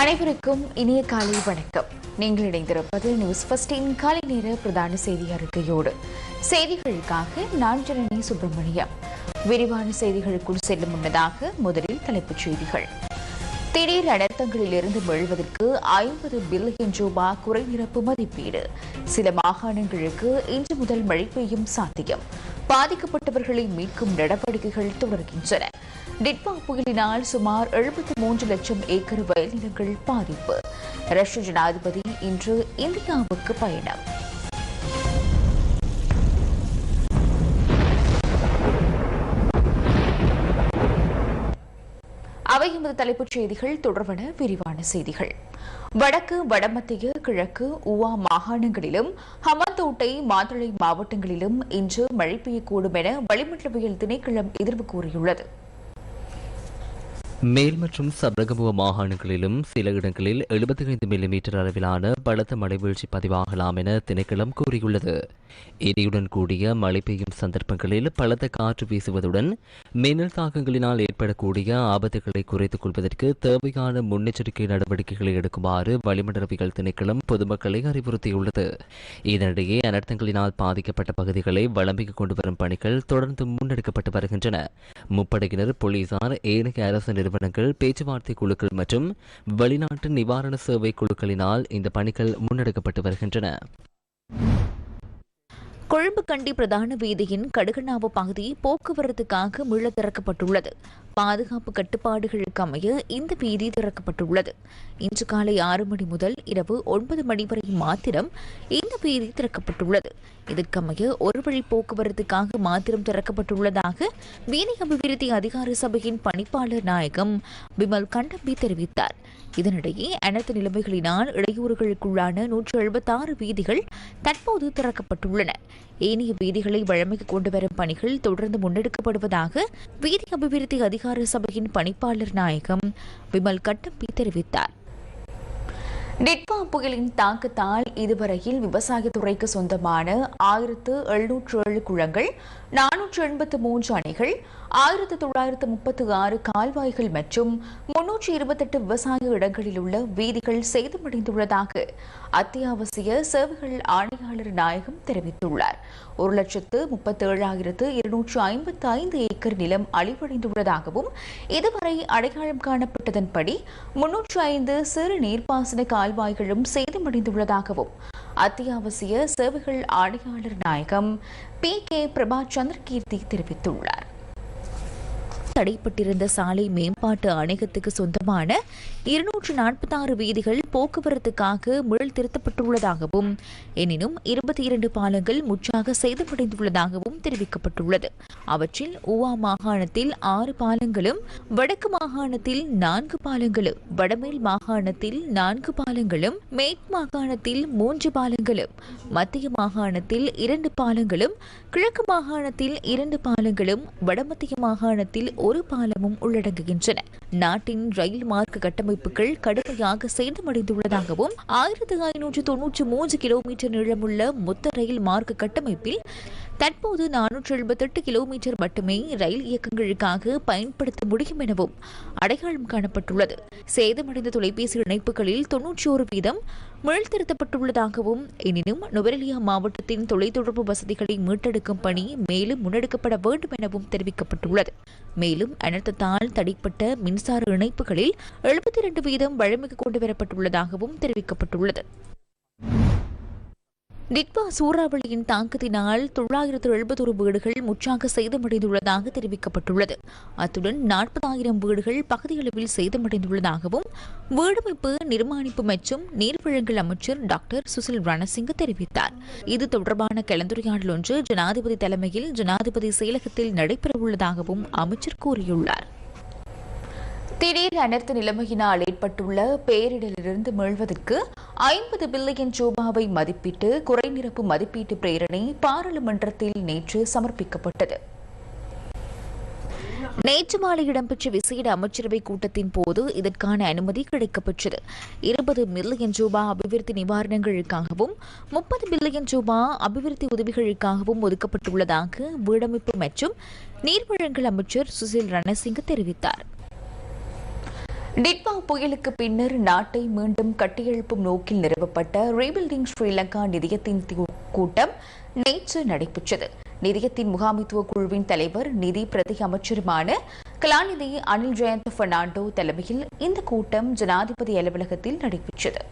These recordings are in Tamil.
அனைவருக்கும் இனிய காலை வணக்கம். நீங்கள் இணைந்திருப்பது நியூஸ் ஃபர்ஸ்டின் காலை நேர பிரதான செய்தி அறிக்கையோடு. செய்திகளுக்காக நான் ஜனனி சுப்பிரமணியம். விரிவான செய்திகளுக்குள் செல்லும் முன்னதாக முதலில் தலைப்புச் செய்திகள். திடீர் அனர்த்தங்களிலிருந்து மீள்வதற்கு ஐம்பது பில்லியன் ரூபாய் குறைநிரப்பு மதிப்பீடு. சில மாகாணங்களுக்கு இன்று முதல் மழை பெய்யும் சாத்தியம். பாதிக்கப்பட்டவர்களை மீட்கும் நடவடிக்கைகள் தொடர்கின்றன. டிட்மா புயலினால் சுமார் எழுபத்தி மூன்று லட்சம் ஏக்கர் வயல் நிலங்கள் பாதிப்பு. ரஷ்ய ஜனாதிபதி இன்று இந்தியாவுக்கு பயணம். அவை எமது தலைப்புச் செய்திகள். தொடர்பான விரிவான செய்திகள். வடக்கு வடமத்திய கிழக்கு உவா மாகாணங்களிலும் ஹமாந்தோட்டை மாத்தளை மாவட்டங்களிலும் இன்று மழை பெய்யக்கூடும் என வளிமண்டலவியல் திணைக்களம் எதிர்வு கூறியுள்ளது. மேல் மற்றும் சபரகமுக மாகாணங்களிலும் சில இடங்களில் 75 மில்லிமீட்டர் அளவிலான பலத்த மழை வீழ்ச்சி பதிவாகலாம் என திணைக்களம் கூறியுள்ளது. இடியுடன் கூடிய மழை பெய்யும் சந்தர்ப்பங்களில் பலத்த காற்று வீசுவதுடன் மின்னல் தாக்கங்களினால் ஏற்படக்கூடிய ஆபத்துகளை குறைத்துக் கொள்வதற்கு தேவையான முன்னெச்சரிக்கை நடவடிக்கைகளை எடுக்குமாறு வளிமண்டலவியல் திணைக்களம் பொதுமக்களை அறிவுறுத்தியுள்ளது. இதனிடையே அனர்த்தங்களினால் பாதிக்கப்பட்ட பகுதிகளை வளம்பிக்கு கொண்டு வரும் பணிகள் தொடர்ந்து முன்னெடுக்கப்பட்டு வருகின்றன. முப்படையினர் போலீசார் ஏனைய அரசு நிறுவனங்கள் பேச்சுவார்த்தை குழுக்கள் மற்றும் வெளிநாட்டு நிவாரண சேவை குழுக்களினால் இந்த பணிகள் முன்னெடுக்கப்பட்டு வருகின்றன. கொழும்பு கண்டி பிரதான வீதியின் கடுகனாவு பகுதி போக்குவரத்துக்காக மீள திறக்கப்பட்டுள்ளது. பாதுகாப்பு கட்டுப்பாடுகளுக்கு அமைய இந்த வீதி திறக்கப்பட்டுள்ளது. இன்று காலை ஆறு மணி முதல் இரவு ஒன்பது மணி வரை மாத்திரம் இந்த வீதி திறக்கப்பட்டுள்ளது. இதற்கமைய ஒரு வழி போக்குவரத்துக்காக மாத்திரம் திறக்கப்பட்டுள்ளதாக வீதி அபிவிருத்தி அதிகார சபையின் பணிப்பாளர் நாயகம் விமல் கண்டம்பி தெரிவித்தார். இதனிடையே அனைத்து நிலைமைகளினால் இடையூறுகளுக்குள்ளான நூற்று எழுபத்தாறு வீதிகள் தற்போது திறக்கப்பட்டுள்ளன. ஏனைய வீதிகளை வழமைக்கு கொண்டு வரும் பணிகள் தொடர்ந்து முன்னெடுக்கப்படுவதாக வீதி அபிவிருத்தி அதிகார சபையின் பணிப்பாளர் நாயகம் விமல் கட்டம்பி தெரிவித்தார். டிட்வா புயலின் தாக்கத்தால் இதுவரையில் விவசாயத்துறைக்கு சொந்தமான ஆயிரத்து எழுநூற்று ஏழு குளங்கள் நானூற்று எண்பத்து மூன்று அணைகள் ஆயிரத்தி தொள்ளாயிரத்து முப்பத்தி ஆறு கால்வாய்கள் மற்றும் முன்னூற்றி இருபத்தெட்டு விவசாய இடங்களில் உள்ள வீதிகள் சேதமடைந்துள்ளதாக அத்தியாவசிய சேவைகள் ஆணையாளர் நாயகம் தெரிவித்துள்ளார். ஒரு லட்சத்து முப்பத்தி ஏழாயிரத்து இருநூற்று ஐம்பத்தி ஐந்து ஏக்கர் நிலம் அழிவடைந்துள்ளதாகவும் இதுவரை அடையாளம் காணப்பட்டதன்படி முன்னூற்று ஐந்து சிறு நீர்ப்பாசன கால்வாய்களும் சேதமடைந்துள்ளதாகவும் அத்தியாவசிய சேவைகள் ஆணையாளர் நாயகம் பி கே பிரபா சந்திரகீர்த்தி தெரிவித்துள்ளார். தடைப்பட்டிருந்த சாலை மேம்பாட்டு ஆணையத்துக்கு சொந்தமான இருநூற்று நாற்பத்தாறு வீதிகள் போக்குவரத்துக்காக மீள் திருத்தப்பட்டுள்ளதாகவும் எனினும் இருபத்தி இரண்டு பாலங்கள் முற்றாக சேதமடைந்துள்ளதாகவும் தெரிவிக்கப்பட்டுள்ளது. அவற்றில் ஊவா மாகாணத்தில் ஆறு பாலங்களும் வடக்கு மாகாணத்தில் நான்கு பாலங்களும் வடமேல் மாகாணத்தில் நான்கு பாலங்களும் மேற்கு மாகாணத்தில் மூன்று பாலங்களும் மத்திய மாகாணத்தில் இரண்டு பாலங்களும் கிழக்கு மாகாணத்தில் இரண்டு பாலங்களும் வடமத்திய மாகாணத்தில் ஒரு பாலமும் உள்ளடங்குகின்றன. நாட்டின் ரயில் மார்க்க கட்டமைப்புகள் கடுமையாக சேதமடைந்துள்ளதாகவும் ஆயிரத்தி ஐநூற்று தொன்னூற்றி மூன்று கிலோமீட்டர் நீளமுள்ள மொத்த ரயில் மார்க்க கட்டமைப்பில் தற்போது நானூற்று எழுபத்தெட்டு கிலோமீட்டர் மட்டுமே ரயில் இயக்கங்களுக்காக பயன்படுத்த முடியும் எனவும் அடையாளம் காணப்பட்டுள்ளது. சேதமடைந்த தொலைபேசி இணைப்புகளில் தொன்னூற்றி ஒரு வீதம் மீள்திருத்தப்பட்டுள்ளதாகவும் எனினும் நுவரெலியா மாவட்டத்தின் தொலைத்தொடர்பு வசதிகளை மீட்டெடுக்கும் பணி மேலும் முன்னெடுக்கப்பட வேண்டும் எனவும் தெரிவிக்கப்பட்டுள்ளது. மேலும் அனர்த்தத்தால் தடைப்பட்ட மின்சார இணைப்புகளில் எழுபத்தி இரண்டு வீதம் வழமைக்கு கொண்டு வரப்பட்டுள்ளதாகவும் தெரிவிக்கப்பட்டுள்ளது. டிட்வா சூறாவளியின் தாக்கத்தினால் தொள்ளாயிரத்து எழுபத்தொரு வீடுகள் முற்றாக சேதமடைந்துள்ளதாக தெரிவிக்கப்பட்டுள்ளது. அத்துடன் நாற்பதாயிரம் வீடுகள் பகுதியளவில் சேதமடைந்துள்ளதாகவும் வீடமைப்பு நிர்மாணிப்பு மற்றும் நீர்வழங்கல் அமைச்சர் டாக்டர் சுசில் ரணசிங்க தெரிவித்தார். இது தொடர்பான கலந்துரையாடல் ஒன்று ஜனாதிபதி தலைமையில் ஜனாதிபதி செயலகத்தில் நடைபெறவுள்ளதாகவும் அமைச்சர் கூறியுள்ளார். திடீர் அனர்த்த நிலைமையினால் ஏற்பட்டுள்ள பேரிடரிலிருந்து மீள்வதற்கு ஐம்பது பில்லியன் ரூபாவை மதிப்பிட்டு குறைநிரப்பு மதிப்பீட்டு பிரேரணை பாராளுமன்றத்தில் நேற்று சமர்ப்பிக்கப்பட்டது. நேற்று மாலை இடம்பெற்ற விசேட அமைச்சரவை கூட்டத்தின் போது இதற்கான அனுமதி கிடைக்கப்பெற்றது. இருபது மில்லியன் ரூபாய் அபிவிருத்தி நிவாரணங்களுக்காகவும் முப்பது பில்லியன் ரூபாய் அபிவிருத்தி உதவிகளுக்காகவும் ஒதுக்கப்பட்டுள்ளதாக வீடமைப்பு மற்றும் நீர்வழங்கல் அமைச்சர் சுசில் ரணசிங்க தெரிவித்தார். டிட்வா புயலுக்கு பின்னர் நாட்டை மீண்டும் கட்டியெழுப்பும் நோக்கில் நிறுவப்பட்ட ரீபில்டிங் ஸ்ரீலங்கா நிதியத்தின் கூட்டம் நேற்று நடைபெற்றது. நிதியத்தின் முகாமைத்துவ குழுவின் தலைவர் நிதி பிரதி அமைச்சருமான கலாநிதி அனில் ஜெயந்த் பெர்னாண்டோ தலைமையில் இந்த கூட்டம் ஜனாதிபதி அலுவலகத்தில் நடைபெற்றது.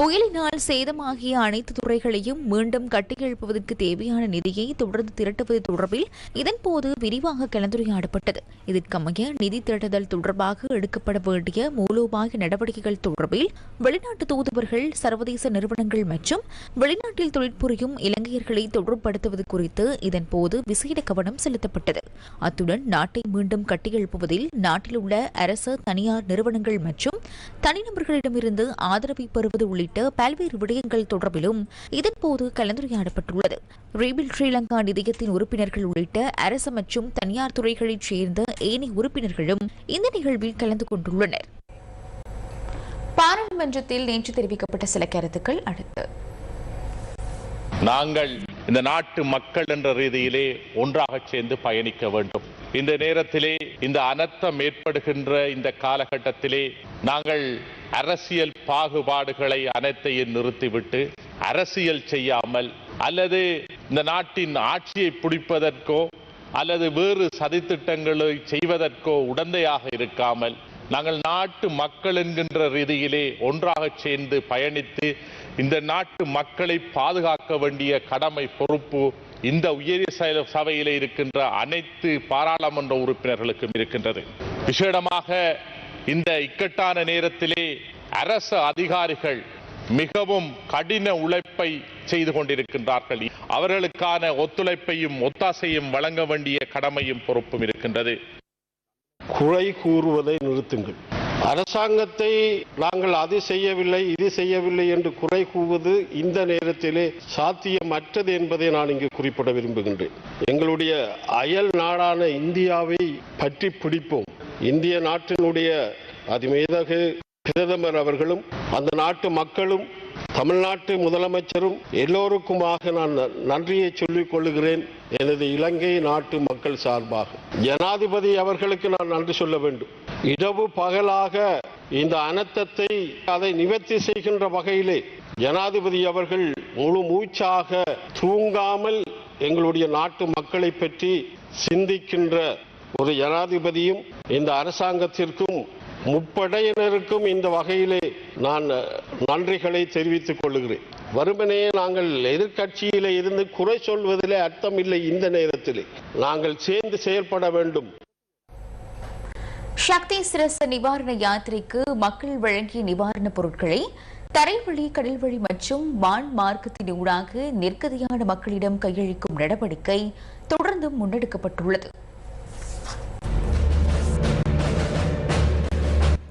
புயலினால் சேதமாகிய அனைத்து துறைகளையும் மீண்டும் கட்டியெழுப்புவதற்கு தேவையான நிதியை தொடர்ந்து திரட்டுவது தொடர்பில் இதன்போது விரிவாக கலந்துரையாடப்பட்டது. இதற்கமைய நிதி திரட்டுதல் தொடர்பாக எடுக்கப்பட வேண்டிய மூலோபாய நடவடிக்கைகள் தொடர்பில் வெளிநாட்டு தூதுவர்கள் சர்வதேச நிறுவனங்கள் மற்றும் வெளிநாட்டில் தொழிற்புரியும் இலங்கையர்களை தொடர்படுத்துவது குறித்து இதன்போது விசேட கவனம் செலுத்தப்பட்டது. அத்துடன் நாட்டை மீண்டும் கட்டியெழுப்புவதில் நாட்டில் உள்ள அரசு தனியார் நிறுவனங்கள் மற்றும் தனிநபர்களிடமிருந்து ஆதரவை பெறுவது உள்ளிட்ட உள்ளிட்ட பல்வேறு விடயங்கள் தொடர்பிலும் இதன்போது கலந்துரையாடப்பட்டுள்ளது. ரீபில் ஸ்ரீலங்கா நிதியத்தின் உறுப்பினர்கள் உள்ளிட்ட அரசு மற்றும் தனியார் துறைகளைச் சேர்ந்த ஏனைய உறுப்பினர்களும் இந்த நிகழ்வில் கலந்து கொண்டுள்ளனர். பாராளுமன்றத்தில் நேற்று தெரிவிக்கப்பட்ட சில கருத்துக்கள் அடுத்து. நாங்கள் இந்த நாட்டு மக்கள் என்ற ரீதியிலே ஒன்றாக சேர்ந்து பயணிக்க வேண்டும். இந்த நேரத்திலே இந்த அனர்த்தம் ஏற்படுகின்ற இந்த காலகட்டத்திலே நாங்கள் அரசியல் பாகுபாடுகளை அனைத்தையும் நிறுத்திவிட்டு அரசியல் செய்யாமல் அல்லது இந்த நாட்டின் ஆட்சியை பிடிப்பதற்கோ அல்லது வேறு சதித்திட்டங்களை செய்வதற்கோ உடந்தையாக இருக்காமல் நாங்கள் நாட்டு மக்கள் என்கின்ற ரீதியிலே ஒன்றாக சேர்ந்து பயணித்து இந்த நாட்டு மக்களை பாதுகாக்க வேண்டிய கடமை பொறுப்பு இந்த உயரிய செயல- சபையிலே இருக்கின்ற அனைத்து பாராளுமன்ற உறுப்பினர்களுக்கும் இருக்கின்றது. விசேடமாக இந்த இக்கட்டான நேரத்திலே அரசு அதிகாரிகள் மிகவும் கடின உழைப்பை செய்து கொண்டிருக்கின்றார்கள். அவர்களுக்கான ஒத்துழைப்பையும் ஒத்தாசையும் வழங்க வேண்டிய கடமையும் பொறுப்பும் இருக்கின்றது. குறை கூறுவதை நிறுத்துங்கள். அரசாங்கத்தை நாங்கள் அது செய்யவில்லை இது செய்யவில்லை என்று குறை கூறுவது இந்த நேரத்திலே சாத்தியமற்றது என்பதை நான் இங்கு குறிப்பிட விரும்புகின்றேன். எங்களுடைய அயல் நாடான இந்தியாவை பற்றி பிடிப்போம். இந்திய நாட்டினுடைய அதிமீதகு பிரதமர் அவர்களும் அந்த நாட்டு மக்களும் தமிழ்நாட்டு முதலமைச்சரும் எல்லோருக்குமாக நான் ந- நன்றியை சொல்லிக் கொள்கிறேன் எனது இலங்கை நாட்டு மக்கள் சார்பாக. ஜனாதிபதி அவர்களுக்கு நான் நன்றி சொல்ல வேண்டும். இரவு பகலாக இந்த அனர்த்தத்தை அதை நிவர்த்தி செய்கின்ற வகையிலே ஜனாதிபதி அவர்கள் முழு மூச்சாக தூங்காமல் எங்களுடைய நாட்டு மக்களை பற்றி சிந்திக்கின்ற ஒரு ஜனாதிபதியும் இந்த அரசாங்கத்திற்கும் முப்படையினருக்கும் இந்த வகையிலே நான் நன்றிகளை தெரிவித்துக் கொள்கிறேன் வறுமனே நாங்கள் எதிர்கட்சியிலே இருந்து குறை சொல்வதிலே அர்த்தம் இல்லை இந்த நேரத்திலே. நாங்கள் சேர்ந்து செயல்பட வேண்டும். சக்தி சிரச நிவாரண யாத்திரைக்கு மக்கள் வழங்கிய நிவாரணப் பொருட்களை தரைவழி கடல்வழி மற்றும் வான் மார்க்கத்தின் ஊடாக நெருக்கதியான மக்களிடம் கையளிக்கும் நடவடிக்கை தொடர்ந்து முன்னெடுக்கப்பட்டுள்ளது.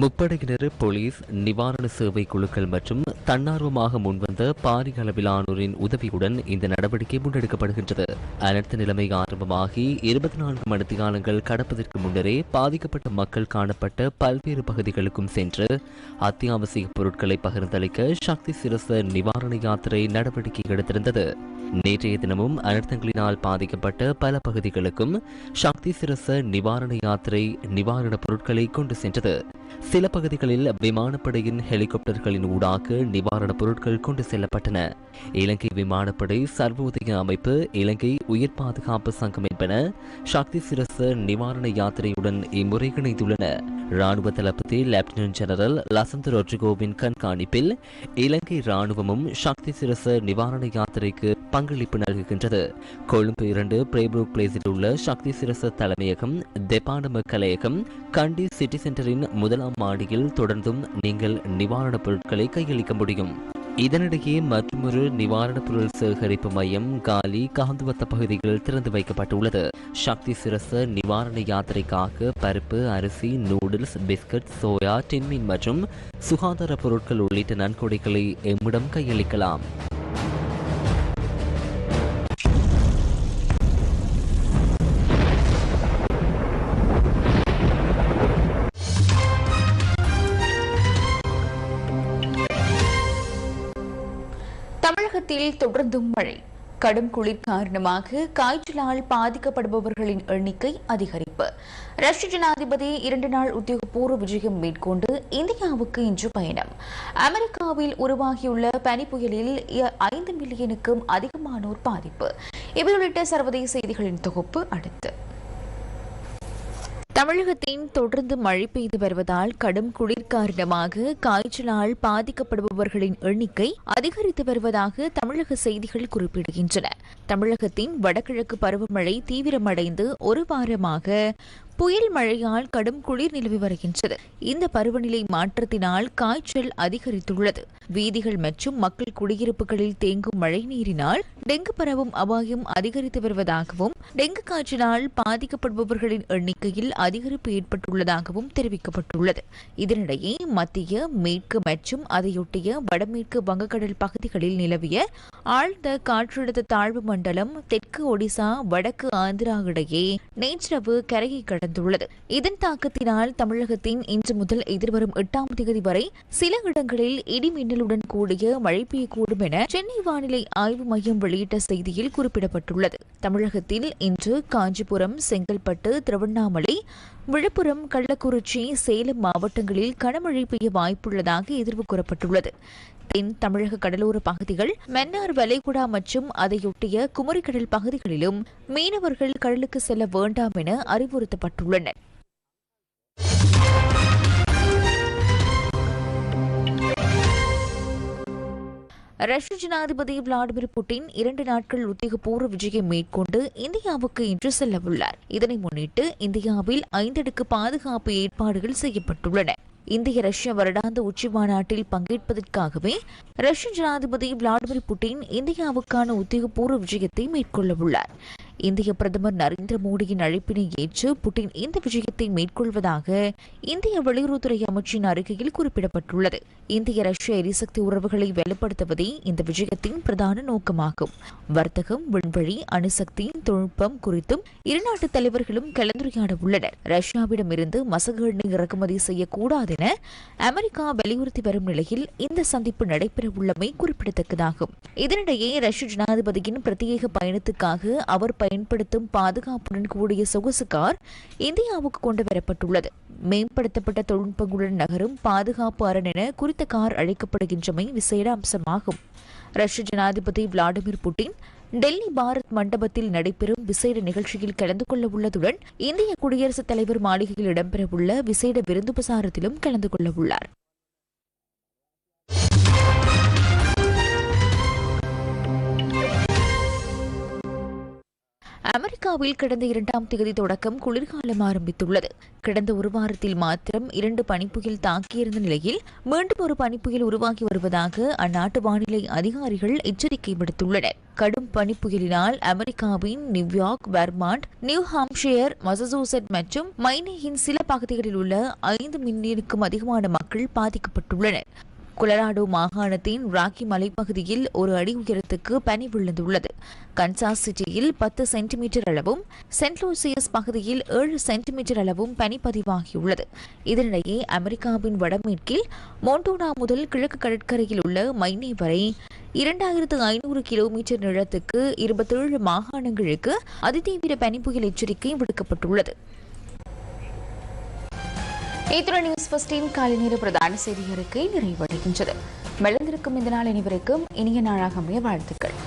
முப்படையினர் போலீஸ் நிவாரண சேவை குழுக்கள் மற்றும் தன்னார்வமாக முன்வந்த பாரிய அளவிலானோரின் உதவியுடன் இந்த நடவடிக்கை முன்னெடுக்கப்படுகின்றது. அனர்த்த நிலைமை ஆரம்பமாகி இருபத்தி நான்கு மணித்தியாலங்கள் கடப்பதற்கு முன்னரே பாதிக்கப்பட்ட மக்கள் காணப்பட்ட பல்வேறு பகுதிகளுக்கும் சென்று அத்தியாவசிய பொருட்களை பகிர்ந்தளிக்க சக்தி சிரச நிவாரண யாத்திரை நடவடிக்கை எடுத்திருந்தது. நேற்றைய தினமும் அனர்த்தங்களினால் பாதிக்கப்பட்ட பல பகுதிகளுக்கும் சக்தி சிரச நிவாரண யாத்திரை நிவாரணப் பொருட்களை கொண்டு சென்றது. சில பகுதிகளில் விமானப்படையின் ஹெலிகாப்டர்களின் ஊடாக நிவாரணப் பொருட்கள் கொண்டு செல்லப்பட்டன. இலங்கை விமானப்படை சர்வோதய அமைப்பு இலங்கை உயிர் பாதுகாப்பு சங்கம் என்பன சக்தி சிரச நிவாரண யாத்திரையுடன் இம்முறை இணைந்துள்ளன ராணுவ தளபதி லெப்டினன்ட் ஜெனரல் லசந்த் ரொட்ரிகோவின் கண்காணிப்பில் இலங்கை ராணுவமும் சக்தி சிரச நிவாரண யாத்திரைக்கு பங்களிப்பு நல்குகின்றது. கொழும்பு இரண்டு பிரேப்ரூக் பிளேஸில் உள்ள சக்தி சிரச தலைமையகம் தெப்பானம கலையகம் கண்டி சிட்டி சென்டரின் முதலாம் மாடியில் தொடர்ந்தும் நீங்கள் நிவாரணப் பொருட்களை கையளிக்க முடியும். இதனிடையே மற்றொரு நிவாரணப் பொருள் சேகரிப்பு மையம் காலி காந்துவத்த பகுதிகளில் திறந்து வைக்கப்பட்டுள்ளது. சக்தி சிரச நிவாரண யாத்திரைக்காக பருப்பு அரிசி நூடுல்ஸ் பிஸ்கட் சோயா டின்மீன் மற்றும் சுகாதார பொருட்கள் உள்ளிட்ட நன்கொடைகளை எம்மிடம் கையளிக்கலாம். தமிழகத்தில் தொடர்ந்தும் மழை. கடும் குளிர் காரணமாக காய்ச்சலால் பாதிக்கப்படுபவர்களின் எண்ணிக்கை அதிகரிப்பு. ரஷ்ய ஜனாதிபதி இரண்டு நாள் உத்தியோகபூர்வ விஜயம் மேற்கொண்டு இந்தியாவுக்கு இன்று பயணம். அமெரிக்காவில் உருவாகியுள்ள பனி புயலில் ஐந்து மில்லியனுக்கும் அதிகமானோர் பாதிப்பு. இவை உள்ளிட்ட சர்வதேச செய்திகளின் தொகுப்பு அடுத்து. தமிழகத்தின் தொடர்ந்து மழை பெய்து வருவதால் கடும் குளிர் காரணமாக காய்ச்சலால் பாதிக்கப்படுபவர்களின் எண்ணிக்கை அதிகரித்து வருவதாக தமிழக செய்திகள் குறிப்பிடுகின்றன. தமிழகத்தின் வடகிழக்கு பருவமழை தீவிரமடைந்து ஒரு வாரமாக புயல் மழையால் கடும் குளிர் நிலவி வருகின்றது. இந்த பருவநிலை மாற்றத்தினால் காய்ச்சல் அதிகரித்துள்ளது. வீதிகள் மற்றும் மக்கள் குடியிருப்புகளில் தேங்கும் மழை நீரினால் டெங்கு பரவும் அபாயம் அதிகரித்து வருவதாகவும் டெங்கு காய்ச்சலால் பாதிக்கப்படுபவர்களின் எண்ணிக்கையில் அதிகரிப்பு ஏற்பட்டுள்ளதாகவும் தெரிவிக்கப்பட்டுள்ளது. இதனிடையே மத்திய மேற்கு மற்றும் அதையொட்டிய வடமேற்கு வங்கக்கடல் பகுதிகளில் நிலவிய ஆழ்ந்த காற்றழுத்த தாழ்வு மண்டலம் தெற்கு ஒடிசா வடக்கு ஆந்திரா இடையே நேற்றிரவு கரையை கடந்துள்ளது. இதன் தாக்கத்தினால் தமிழகத்தின் இன்று முதல் எதிர்வரும் எட்டாம் தேதி வரை சில இடங்களில் இடிமின்னலுடன் கூடிய மழை பெய்யக்கூடும் என சென்னை வானிலை ஆய்வு மையம் வெளியிட்ட செய்தியில் குறிப்பிடப்பட்டுள்ளது. தமிழகத்தில் இன்று காஞ்சிபுரம் செங்கல்பட்டு திருவண்ணாமலை விழுப்புரம் கள்ளக்குறிச்சி சேலம் மாவட்டங்களில் கனமழை பெய்ய வாய்ப்புள்ளதாக எதிர்வு கூறப்பட்டுள்ளது. தென் தமிழக கடலோர பகுதிகள் மன்னார் வளைகுடா மற்றும் அதையொட்டிய குமரிக்கடல் பகுதிகளிலும் மீனவர்கள் கடலுக்கு செல்ல வேண்டாம் என அறிவுறுத்தப்பட்டுள்ளனர். ரஷ்ய ஜனாதிபதி விளாடிமிர் புட்டின் இரண்டு நாட்கள் உத்தியோகபூர்வ விஜயம் மேற்கொண்டு இந்தியாவுக்கு இன்று செல்லவுள்ளார். இதனை முன்னிட்டு இந்தியாவில் ஐந்தடுக்கு பாதுகாப்பு ஏற்பாடுகள் செய்யப்பட்டுள்ளன. இந்திய ரஷ்ய வருடாந்த உச்சி மாநாட்டில் பங்கேற்பதற்காகவே ரஷ்ய ஜனாதிபதி விளாடிமிர் புட்டின் இந்தியாவுக்கான உத்தியோகபூர்வ விஜயத்தை மேற்கொள்ளவுள்ளார். இந்திய பிரதமர் நரேந்திர மோடியின் அழைப்பினை ஏற்று புட்டின் இந்த விஜயத்தை மேற்கொள்வதாக இந்திய வெளியுறவுத்துறை அமைச்சின் அறிக்கையில் குறிப்பிடப்பட்டுள்ளது. இந்திய ரஷ்ய எரிசக்தி உறவுகளை வலுப்படுத்துவதே இந்த விஜயத்தின் பிரதான நோக்கமாகும். வர்த்தகம் விண்வெளி அணுசக்தி தொழில்நுட்பம் குறித்தும் இருநாட்டு தலைவர்களும் கலந்துரையாட உள்ளனர் ரஷ்யாவிடமிருந்து மசகு எண்ணெய் இறக்குமதி செய்யக்கூடாது என அமெரிக்கா வலியுறுத்தி வரும் நிலையில் இந்த சந்திப்பு நடைபெறவுள்ளமை குறிப்பிடத்தக்கதாகும். இதனிடையே ரஷ்ய ஜனாதிபதியின் பிரத்யேக பயணத்துக்காக அவர் பயணம் பயன்படுத்தும் பாதுகாப்புடன் கூடிய சொகுசு கார் இந்தியாவுக்கு கொண்டு வரப்பட்டுள்ளது. மேம்படுத்தப்பட்ட தொழில்நுட்பங்களுடன் நகரும் பாதுகாப்பு அரண் என குறித்த கார் அழைக்கப்படுகின்றமை விசேட அம்சமாகும். ரஷ்ய ஜனாதிபதி விளாடிமிர் புட்டின் டெல்லி பாரத் மண்டபத்தில் நடைபெறும் விசேட நிகழ்ச்சியில் கலந்து கொள்ள உள்ளதுடன் இந்திய குடியரசுத் தலைவர் மாளிகையில் இடம்பெறவுள்ள விசேட விருந்துபசாரத்திலும் கலந்து கொள்ள உள்ளார். அமெரிக்காவில் கடந்த இரண்டாம் தேதி தொடக்கம் குளிர்காலம் ஆரம்பித்துள்ளது. கடந்த ஒரு வாரத்தில் மாத்திரம் இரண்டு பனிப்புயல் தாக்கியிருந்த நிலையில் மீண்டும் ஒரு பனிப்புயல் உருவாகி வருவதாக அந்நாட்டு வானிலை அதிகாரிகள் எச்சரிக்கை விடுத்துள்ளனர். கடும் பனிப்புயலினால் அமெரிக்காவின் New York Vermont New Hampshire Massachusetts மற்றும் மைனேயின் சில பகுதிகளில் உள்ள ஐந்து மில்லியனுக்கும் அதிகமான மக்கள் பாதிக்கப்பட்டுள்ளனர். கொலராடோ மாகாணத்தின் ராக்கி மலைப்பகுதியில் ஒரு அடி உயரத்துக்கு பனி விழுந்துள்ளது. கன்சாஸ் சிட்டியில் பத்து சென்டிமீட்டர் அளவும் சென்ட் லூசியஸ் பகுதியில் ஏழு சென்டிமீட்டர் அளவும் பனி பதிவாகியுள்ளது. இதனிடையே அமெரிக்காவின் வடமேற்கில் மோண்டோனா முதல் கிழக்கு கடற்கரையில் உள்ள மைனே வரை இரண்டாயிரத்து ஐநூறு கிலோமீட்டர் நிலத்துக்கு இருபத்தேழு மாகாணங்களுக்கு அதிதீவிர பனிப்புயல் எச்சரிக்கை விடுக்கப்பட்டுள்ளது. இத்துடன் நியூஸ் ஃபஸ்டின் காலை நேர பிரதான செய்தி அறிக்கை நிறைவடைகின்றது. மெலந்திருக்கும் இந்த நாள் அனைவருக்கும் இனிய நாளாக அமைய வாழ்த்துக்கள்.